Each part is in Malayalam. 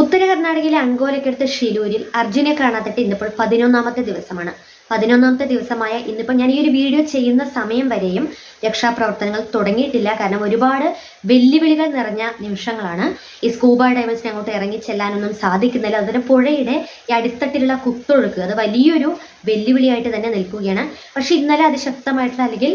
ഉത്തര കർണാടകയിലെ അങ്കോലക്കടുത്ത് ഷിലൂരിൽ അർജുനെ കാണാത്തിട്ട് ഇന്നിപ്പോൾ പതിനൊന്നാമത്തെ ദിവസമാണ്. പതിനൊന്നാമത്തെ ദിവസമായ ഇന്നിപ്പോൾ ഞാൻ ഈ ഒരു വീഡിയോ ചെയ്യുന്ന സമയം വരെയും രക്ഷാപ്രവർത്തനങ്ങൾ തുടങ്ങിയിട്ടില്ല. കാരണം ഒരുപാട് വെല്ലുവിളികൾ നിറഞ്ഞ നിമിഷങ്ങളാണ്. ഈ സ്കൂബ ഡൈവേഴ്സിനെ അങ്ങോട്ട് ഇറങ്ങി ചെല്ലാനൊന്നും സാധിക്കുന്നില്ല. അതുപോലെ പുഴയുടെ ഈ അടിത്തട്ടിലുള്ള കുത്തൊഴുക്ക് അത് വലിയൊരു വെല്ലുവിളിയായിട്ട് തന്നെ നിൽക്കുകയാണ്. പക്ഷേ ഇന്നലെ അതിശക്തമായിട്ടുള്ള അല്ലെങ്കിൽ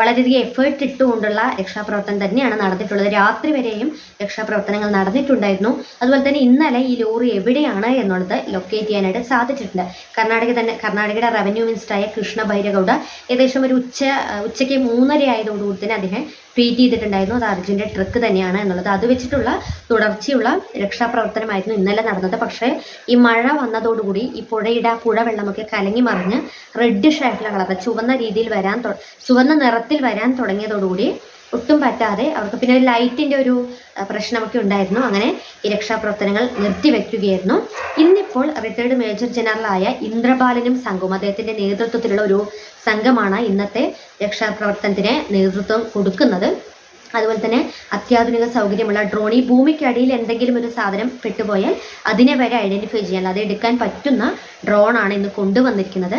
വളരെയധികം എഫേർട്ട് ഇട്ടുകൊണ്ടുള്ള രക്ഷാപ്രവർത്തനം തന്നെയാണ് നടന്നിട്ടുള്ളത്. രാത്രി വരെയും രക്ഷാപ്രവർത്തനങ്ങൾ നടന്നിട്ടുണ്ടായിരുന്നു. അതുപോലെ തന്നെ ഇന്നലെ ഈ ലോറി എവിടെയാണ് എന്നുള്ളത് ലൊക്കേറ്റ് ചെയ്യാനായിട്ട് സാധിച്ചിട്ടുണ്ട്. കർണാടക തന്നെ കർണാടകയുടെ റവന്യൂ മിനിസ്റ്ററായ കൃഷ്ണ ബൈരഗൌഡ ഏകദേശം ഒരു ഉച്ച ഉച്ചയ്ക്ക് മൂന്നര ആയതോടുകൂടി തന്നെ അദ്ദേഹം ട്വീറ്റ് ചെയ്തിട്ടുണ്ടായിരുന്നു. അത് അർജുന്റെ ട്രക്ക് തന്നെയാണ് എന്നുള്ളത്. അത് വെച്ചിട്ടുള്ള തുടർച്ചയുള്ള രക്ഷാപ്രവർത്തനമായിരുന്നു ഇന്നലെ നടന്നത്. പക്ഷേ ഈ മഴ വന്നതോടുകൂടി ഈ പുഴയുടെ ആ പുഴ വെള്ളമൊക്കെ കലങ്ങി മറിഞ്ഞ് റെഡിഷ് ആയിട്ടുള്ള കളർ ചുവന്ന രീതിയിൽ വരാൻ ചുവന്ന നിറത്തിൽ വരാൻ തുടങ്ങിയതോടുകൂടി ഒട്ടും പറ്റാതെ അവർക്ക് പിന്നെ ലൈറ്റിന്റെ ഒരു പ്രശ്നമൊക്കെ ഉണ്ടായിരുന്നു. അങ്ങനെ ഈ രക്ഷാപ്രവർത്തനങ്ങൾ നിർത്തിവെക്കുകയായിരുന്നു. ഇന്നിപ്പോൾ റിട്ടയർഡ് മേജർ ജനറലായ ഇന്ദ്രപാലനും സംഘവും അദ്ദേഹത്തിന്റെ നേതൃത്വത്തിലുള്ള ഒരു സംഘമാണ് ഇന്നത്തെ രക്ഷാപ്രവർത്തനത്തിന് നേതൃത്വം കൊടുക്കുന്നത്. അതുപോലെ തന്നെ അത്യാധുനിക സൗകര്യമുള്ള ഡ്രോൺ ഈ ഭൂമിക്കടിയിൽ എന്തെങ്കിലും ഒരു സാധനം പെട്ടുപോയാൽ അതിനെ വരെ ഐഡന്റിഫൈ ചെയ്യാൻ അത് എടുക്കാൻ പറ്റുന്ന ഡ്രോണാണ് ഇന്ന് കൊണ്ടുവന്നിരിക്കുന്നത്.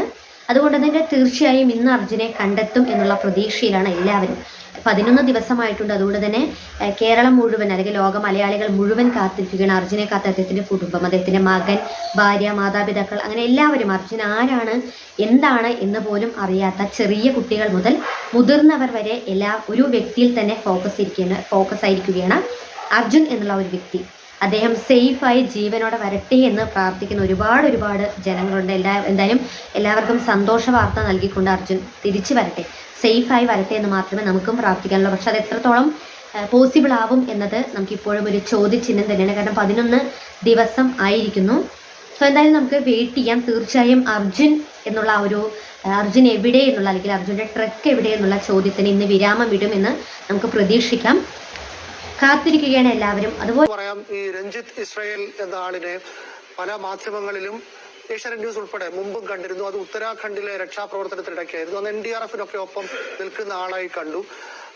അതുകൊണ്ട് തന്നെ തീർച്ചയായും ഇന്ന് അർജുനെ കണ്ടെത്തും എന്നുള്ള പ്രതീക്ഷയിലാണ് എല്ലാവരും. പതിനൊന്ന് ദിവസമായിട്ടുണ്ട്. അതുകൊണ്ട് തന്നെ കേരളം മുഴുവൻ അല്ലെങ്കിൽ ലോക മലയാളികൾ മുഴുവൻ കാത്തിരിക്കുകയാണ്. അർജുനെ കാത്ത് അദ്ദേഹത്തിന്റെ കുടുംബം അദ്ദേഹത്തിന്റെ മകൻ ഭാര്യ മാതാപിതാക്കൾ അങ്ങനെ എല്ലാവരും അർജുൻ ആരാണ് എന്താണ് എന്ന് പോലും അറിയാത്ത ചെറിയ കുട്ടികൾ മുതൽ മുതിർന്നവർ വരെ എല്ലാ ഒരു വ്യക്തിയിൽ തന്നെ ഫോക്കസ് ഇരിക്കുകയാണ് ഫോക്കസ് ആയിരിക്കുകയാണ് അർജുൻ എന്നുള്ള ഒരു വ്യക്തി. അദ്ദേഹം സേഫായി ജീവനോടെ വരട്ടെ എന്ന് പ്രാർത്ഥിക്കുന്ന ഒരുപാട് ഒരുപാട് ജനങ്ങളുണ്ട്. എല്ലാ എന്തായാലും എല്ലാവർക്കും സന്തോഷ വാർത്ത നൽകിക്കൊണ്ട് അർജുൻ തിരിച്ചു വരട്ടെ. സേഫായി വരട്ടെ എന്ന് മാത്രമേ നമുക്കും പ്രാർത്ഥിക്കാനുള്ളൂ. പക്ഷെ അത് എത്രത്തോളം പോസിബിൾ ആവും എന്നത് നമുക്കിപ്പോഴും ഒരു ചോദ്യചിഹ്നം തന്നെയാണ്. കാരണം പതിനൊന്ന് ദിവസം ആയിരിക്കുന്നു. സോ എന്തായാലും നമുക്ക് വെയിറ്റ് ചെയ്യാം. തീർച്ചയായും അർജുൻ എന്നുള്ള ഒരു അർജുൻ എവിടെ എന്നുള്ള അല്ലെങ്കിൽ അർജുന്റെ ട്രക്ക് എവിടെ എന്നുള്ള ചോദ്യത്തിന് ഇന്ന് വിരാമം ഇടുമെന്ന് നമുക്ക് പ്രതീക്ഷിക്കാം. കാത്തിരിക്കുകയാണ് എല്ലാവരും. അതുപോലെ പറയാം ഈ രഞ്ജിത്ത് ഇസ്രയേൽ എന്ന ആളിനെ പല മാധ്യമങ്ങളിലും ഏഷ്യാനെറ്റ് ന്യൂസ് ഉൾപ്പെടെ മുമ്പും കണ്ടിരുന്നു. അത് ഉത്തരാഖണ്ഡിലെ രക്ഷാപ്രവർത്തനത്തിനിടയ്ക്കായിരുന്നു. അന്ന് എൻ ഡി ആർ എഫിനൊക്കെ ഒപ്പം നിൽക്കുന്ന ആളായി കണ്ടു.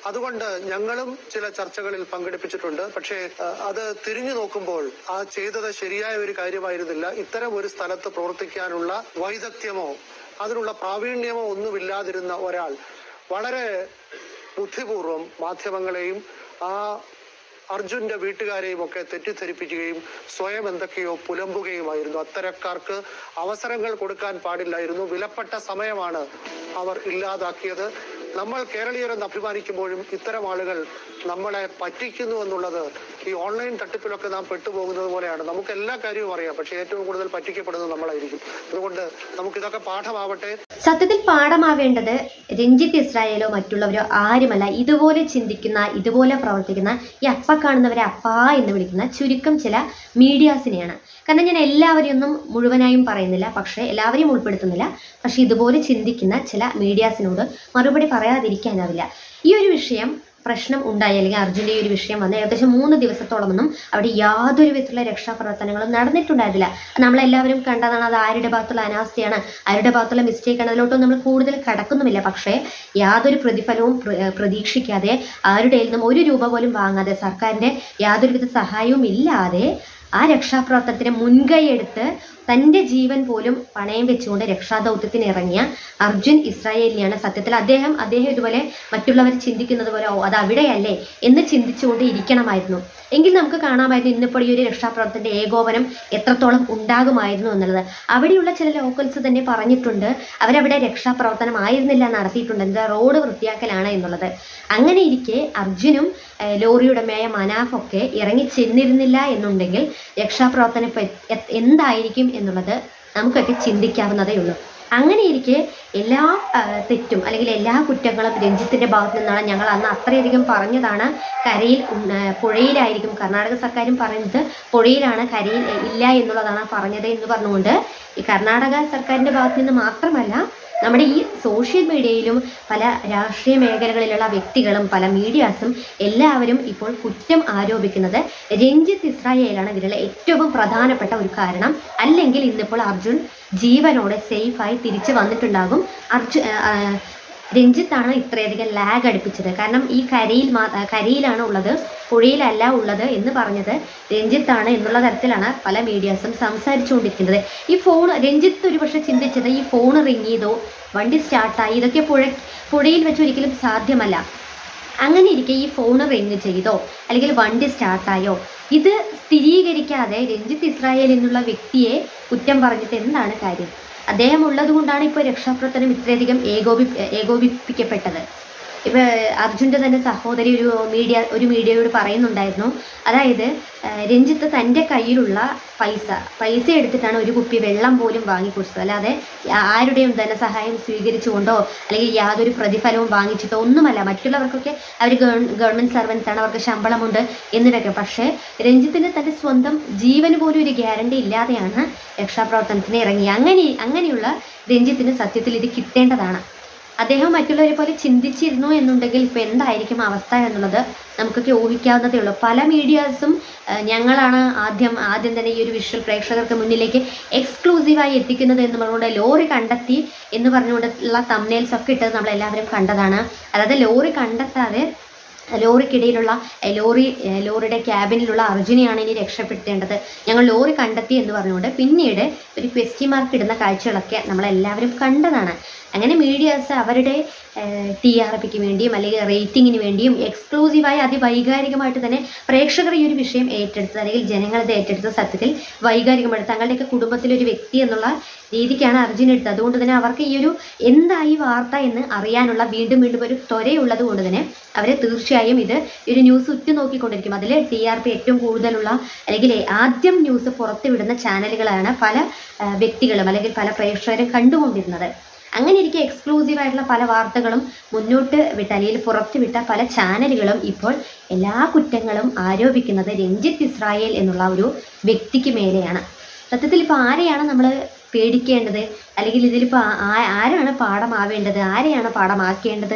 അതുകൊണ്ട് ഞങ്ങളും ചില ചർച്ചകളിൽ പങ്കെടുപ്പിച്ചിട്ടുണ്ട്. പക്ഷേ അത് തിരിഞ്ഞു നോക്കുമ്പോൾ ആ ചെയ്തത് ശരിയായ ഒരു കാര്യമായിരുന്നില്ല. ഇത്തരം ഒരു സ്ഥലത്ത് പ്രവർത്തിക്കാനുള്ള വൈദഗ്ധ്യമോ അതിനുള്ള പ്രാവീണ്യമോ ഒന്നുമില്ലാതിരുന്ന ഒരാൾ വളരെ ബുദ്ധിപൂർവം മാധ്യമങ്ങളെയും ആ അർജുന്റെ വീട്ടുകാരെയും ഒക്കെ തെറ്റിദ്ധരിപ്പിക്കുകയും സ്വയം എന്തൊക്കെയോ പുലമ്പുകയുമായിരുന്നു. അത്തരക്കാർക്ക് അവസരങ്ങൾ കൊടുക്കാൻ പാടില്ലായിരുന്നു. വിലപ്പെട്ട സമയമാണ് അവർ ഇല്ലാതാക്കിയത്. നമ്മൾ കേരളീയരെന്ന് അഭിമാനിക്കുമ്പോഴും ഇത്തരം ആളുകൾ നമ്മളെ പറ്റിക്കുന്നു എന്നുള്ളത് ഈ ഓൺലൈൻ തട്ടിപ്പിലൊക്കെ നാം പെട്ടുപോകുന്നത് പോലെയാണ്. നമുക്ക് എല്ലാ കാര്യവും അറിയാം. പക്ഷേ ഏറ്റവും കൂടുതൽ പറ്റിക്കപ്പെടുന്നത് നമ്മളായിരിക്കും. അതുകൊണ്ട് നമുക്കിതൊക്കെ പാഠമാവട്ടെ. സത്യത്തിൽ പാഠമാവേണ്ടത് രഞ്ജിത്ത് ഇസ്രായേലോ മറ്റുള്ളവരോ ആരുമല്ല. ഇതുപോലെ ചിന്തിക്കുന്ന ഇതുപോലെ പ്രവർത്തിക്കുന്ന ഈ അപ്പ കാണുന്നവരെ അപ്പാ എന്ന് വിളിക്കുന്ന ചുരുക്കം ചില മീഡിയാസിനെയാണ്. കാരണം ഞാൻ എല്ലാവരെയും ഒന്നും മുഴുവനായും പറയുന്നില്ല പക്ഷേ എല്ലാവരെയും ഉൾപ്പെടുത്തുന്നില്ല. പക്ഷേ ഇതുപോലെ ചിന്തിക്കുന്ന ചില മീഡിയാസിനോട് മറുപടി പറയാതിരിക്കാനാവില്ല. ഈ ഒരു വിഷയം പ്രശ്നം ഉണ്ടായി. അല്ലെങ്കിൽ അർജുന്റെ ഈ ഒരു വിഷയം വന്ന് ഏകദേശം മൂന്ന് ദിവസത്തോളമൊന്നും അവിടെ യാതൊരു വിധത്തിലുള്ള രക്ഷാപ്രവർത്തനങ്ങളും നടന്നിട്ടുണ്ടായിരുന്നില്ല. നമ്മളെല്ലാവരും കണ്ടതാണ് അത് ആരുടെ ഭാഗത്തുള്ള അനാസ്ഥയാണ് ആരുടെ ഭാഗത്തുള്ള മിസ്റ്റേക്കാണ് അതിലോട്ടും നമ്മൾ കൂടുതൽ കടക്കുന്നുമില്ല. പക്ഷേ യാതൊരു പ്രതിഫലവും പ്രതീക്ഷിക്കാതെ ആരുടെ നിന്നും ഒരു രൂപ പോലും വാങ്ങാതെ സർക്കാരിന്റെ യാതൊരുവിധ സഹായവും ഇല്ലാതെ ആ രക്ഷാപ്രവർത്തനത്തിന് മുൻകൈയെടുത്ത് തന്റെ ജീവൻ പോലും പണയം വെച്ചുകൊണ്ട് രക്ഷാദൗത്യത്തിന് ഇറങ്ങിയ അർജുൻ ഇസ്രായേലിനെയാണ് സത്യത്തിൽ അദ്ദേഹം അദ്ദേഹം ഇതുപോലെ മറ്റുള്ളവർ ചിന്തിക്കുന്നത് പോലെ ഓ അത് അവിടെയല്ലേ എന്ന് ചിന്തിച്ചുകൊണ്ട് ഇരിക്കണമായിരുന്നു. എങ്കിൽ നമുക്ക് കാണാമായിരുന്നു ഇന്നിപ്പോൾ ഈ ഒരു രക്ഷാപ്രവർത്തനത്തിന്റെ ഏകോപനം എത്രത്തോളം ഉണ്ടാകുമായിരുന്നു എന്നുള്ളത്. അവിടെയുള്ള ചില ലോക്കൽസ് തന്നെ പറഞ്ഞിട്ടുണ്ട് അവരവിടെ രക്ഷാപ്രവർത്തനം ആയിരുന്നില്ല നടത്തിയിട്ടുണ്ട് എന്താ റോഡ് വൃത്തിയാക്കലാണ് എന്നുള്ളത്. അങ്ങനെ ഇരിക്കെ അർജുനും ലോറിയുടമയായ മനാഫൊക്കെ ഇറങ്ങി ചെന്നിരുന്നില്ല എന്നുണ്ടെങ്കിൽ രക്ഷാപ്രവർത്തനം എന്തായിരിക്കും എന്നുള്ളത് നമുക്കൊക്കെ ചിന്തിക്കാവുന്നതേ ഉള്ളൂ. അങ്ങനെ ഇരിക്കെ എല്ലാ തെറ്റും അല്ലെങ്കിൽ എല്ലാ കുറ്റങ്ങളും രഞ്ജിത്തിന്റെ ഭാഗത്തു നിന്നാണ് ഞങ്ങൾ അന്ന് അത്രയധികം പറഞ്ഞതാണ്. കരയിൽ പുഴയിലായിരിക്കും. കർണാടക സർക്കാരും പറയുന്നത് പുഴയിലാണ് കരയിൽ ഇല്ല എന്നുള്ളതാണ് പറഞ്ഞത് എന്ന് പറഞ്ഞുകൊണ്ട് ഈ കർണാടക സർക്കാരിന്റെ ഭാഗത്തു നിന്ന് മാത്രമല്ല നമ്മുടെ ഈ സോഷ്യൽ മീഡിയയിലും പല രാഷ്ട്രീയ മേഖലകളിലുള്ള വ്യക്തികളും പല മീഡിയാസും എല്ലാവരും ഇപ്പോൾ കുറ്റം ആരോപിക്കുന്നത് രഞ്ജിത്ത് ഇസ്രായേലാണ് ഇതിലുള്ള ഏറ്റവും പ്രധാനപ്പെട്ട ഒരു കാരണം. അല്ലെങ്കിൽ ഇന്നിപ്പോൾ അർജുൻ ജീവനോടെ സേഫായി തിരിച്ചു വന്നിട്ടുണ്ടാകും. അർജുൻ രഞ്ജിത്താണ് ഇത്രയധികം ലാഗ് അടുപ്പിച്ചത്. കാരണം ഈ കരയിൽ മാ കരയിലാണ് ഉള്ളത് പുഴയിലല്ല ഉള്ളത് എന്ന് പറഞ്ഞത് രഞ്ജിത്താണ് എന്നുള്ള തരത്തിലാണ് പല മീഡിയാസും സംസാരിച്ചുകൊണ്ടിരിക്കുന്നത്. ഈ ഫോൺ രഞ്ജിത്ത് ഒരു പക്ഷേ ചിന്തിച്ചത് ഈ ഫോൺ റിങ് ചെയ്തോ വണ്ടി സ്റ്റാർട്ടായി ഇതൊക്കെ പുഴ പുഴയിൽ വെച്ച് ഒരിക്കലും സാധ്യമല്ല. അങ്ങനെ ഇരിക്കെ ഈ ഫോൺ റിങ് ചെയ്തോ അല്ലെങ്കിൽ വണ്ടി സ്റ്റാർട്ടായോ ഇത് സ്ഥിരീകരിക്കാതെ രഞ്ജിത്ത് ഇസ്രായേൽ എന്നുള്ള വ്യക്തിയെ കുറ്റം പറഞ്ഞിട്ട് എന്താണ് കാര്യം? അദ്ദേഹം ഉള്ളത് കൊണ്ടാണ് ഇപ്പോൾ രക്ഷാപ്രവർത്തനം ഇത്രയധികം ഏകോപി ഏകോപിപ്പിക്കപ്പെട്ടത്. ഇപ്പോൾ അർജുന്റെ തന്നെ സഹോദരി ഒരു മീഡിയ ഒരു മീഡിയയോട് പറയുന്നുണ്ടായിരുന്നു. അതായത് രഞ്ജിത്ത് തന്റെ കയ്യിലുള്ള പൈസ പൈസ എടുത്തിട്ടാണ് ഒരു കുപ്പി വെള്ളം പോലും വാങ്ങിക്കൊടുത്തത്. അല്ലാതെ ആരുടെയും ധനസഹായം സ്വീകരിച്ചുകൊണ്ടോ അല്ലെങ്കിൽ യാതൊരു പ്രതിഫലവും വാങ്ങിച്ചിട്ടോ ഒന്നുമല്ല. മറ്റുള്ളവർക്കൊക്കെ അവർ ഗവൺമെന്റ് സർവൻസ് ആണ് അവർക്ക് ശമ്പളമുണ്ട് എന്നിവയൊക്കെ. പക്ഷേ രഞ്ജിത്തിന് തന്റെ സ്വന്തം ജീവന് പോലും ഒരു ഗ്യാരണ്ടി ഇല്ലാതെയാണ് രക്ഷാപ്രവർത്തനത്തിന് ഇറങ്ങി. അങ്ങനെ അങ്ങനെയുള്ള രഞ്ജിത്തിന് സത്യത്തിൽ ഇത് കിട്ടേണ്ടതാണ്. അദ്ദേഹം മറ്റുള്ളവരെ പോലെ ചിന്തിച്ചിരുന്നു എന്നുണ്ടെങ്കിൽ ഇപ്പോൾ എന്തായിരിക്കും അവസ്ഥ എന്നുള്ളത് നമുക്കൊക്കെ ഊഹിക്കാവുന്നതേ ഉള്ളൂ. പല മീഡിയാസും ഞങ്ങളാണ് ആദ്യം ആദ്യം തന്നെ ഈ ഒരു വിഷ്വൽ പ്രേക്ഷകർക്ക് മുന്നിലേക്ക് എക്സ്ക്ലൂസീവായി എത്തിക്കുന്നത് എന്ന് പറഞ്ഞുകൊണ്ട് ലോറി കണ്ടെത്തി എന്ന് പറഞ്ഞുകൊണ്ടുള്ള തമ്നേൽസ് ഒക്കെ ഇട്ടത് നമ്മളെല്ലാവരും കണ്ടതാണ്. അതായത് ലോറി കണ്ടെത്താതെ ലോറിക്കിടയിലുള്ള ലോറി ലോറിയുടെ ക്യാബിനിലുള്ള അർജുനെയാണ് ഇനി രക്ഷപ്പെടുത്തേണ്ടത്. ഞങ്ങൾ ലോറി കണ്ടെത്തി എന്ന് പറഞ്ഞുകൊണ്ട് പിന്നീട് ഒരു ക്വസ്റ്റ്യൻ മാർക്ക് ഇടുന്ന കാഴ്ചകളൊക്കെ നമ്മളെല്ലാവരും കണ്ടതാണ്. അങ്ങനെ മീഡിയാസ് അവരുടെ ടി ആർ പിക്ക് വേണ്ടിയും അല്ലെങ്കിൽ റേറ്റിങ്ങിന് വേണ്ടിയും എക്സ്ക്ലൂസീവായി അതിവൈകാരികമായിട്ട് തന്നെ പ്രേക്ഷകർ ഈ ഒരു വിഷയം ഏറ്റെടുത്തത് അല്ലെങ്കിൽ ജനങ്ങളത് ഏറ്റെടുത്ത സത്യത്തിൽ വൈകാരികമായിട്ട് തങ്ങളുടെയൊക്കെ കുടുംബത്തിലെ ഒരു വ്യക്തി എന്നുള്ള രീതിക്കാണ് അർജുൻ എടുത്തത്. അതുകൊണ്ട് തന്നെ അവർക്ക് ഈ ഒരു എന്തായി വാർത്ത എന്ന് അറിയാനുള്ള വീണ്ടും വീണ്ടും ഒരു ത്വരയുള്ളത് കൊണ്ട് തന്നെ അവർ തീർച്ചയായും ഇത് ഒരു ന്യൂസ് ഉറ്റുനോക്കിക്കൊണ്ടിരിക്കും. അതിൽ ടി ആർ പി ഏറ്റവും കൂടുതലുള്ള അല്ലെങ്കിൽ ആദ്യം ന്യൂസ് പുറത്തുവിടുന്ന ചാനലുകളാണ് പല വ്യക്തികളും അല്ലെങ്കിൽ പല പ്രേക്ഷകരും കണ്ടുകൊണ്ടിരുന്നത്. അങ്ങനെ ഇരിക്കെ എക്സ്ക്ലൂസീവ് ആയിട്ടുള്ള പല വാർത്തകളും മുന്നോട്ട് വിട്ട അല്ലെങ്കിൽ പുറത്തു വിട്ട പല ചാനലുകളും ഇപ്പോൾ എല്ലാ കുറ്റങ്ങളും ആരോപിക്കുന്നത് രഞ്ജിത്ത് ഇസ്രായേൽ എന്നുള്ള ഒരു വ്യക്തിക്ക് മേലെയാണ്. സത്യത്തിൽ ഇപ്പോൾ ആരെയാണ് നമ്മൾ പേടിക്കേണ്ടത്? അല്ലെങ്കിൽ ഇതിലിപ്പോൾ ആരാണ് പാഠമാവേണ്ടത്? ആരെയാണ് പാഠമാക്കേണ്ടത്?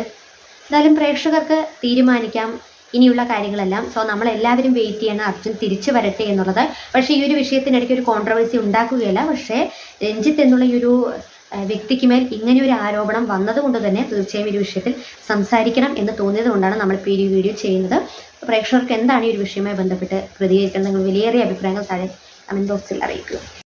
എന്തായാലും പ്രേക്ഷകർക്ക് തീരുമാനിക്കാം. ഇനിയുള്ള കാര്യങ്ങളെല്ലാം. സോ നമ്മളെല്ലാവരും വെയിറ്റ് ചെയ്യണം. അർജുൻ തിരിച്ചു വരട്ടെ എന്നുള്ളത്. പക്ഷേ ഈ ഒരു വിഷയത്തിനിടയ്ക്ക് ഒരു കോൺട്രവേഴ്സി ഉണ്ടാക്കുകയല്ല. പക്ഷേ രഞ്ജിത്ത് എന്നുള്ള ഈ ഒരു വ്യക്തിക്ക് മേൽ ഇങ്ങനെ ഒരു ആരോപണം വന്നതുകൊണ്ട് തന്നെ തീർച്ചയായും ഒരു വിഷയത്തിൽ സംസാരിക്കണം എന്ന് തോന്നിയത് കൊണ്ടാണ് നമ്മളിപ്പോൾ ഈ വീഡിയോ ചെയ്യുന്നത്. പ്രേക്ഷകർക്ക് എന്താണ് ഈ ഒരു വിഷയവുമായി ബന്ധപ്പെട്ട് പ്രതികരിക്കണം നിങ്ങൾ വിലയേറിയ അഭിപ്രായങ്ങൾ താഴെ കമന്റ് ബോക്സിൽ അറിയിക്കുക.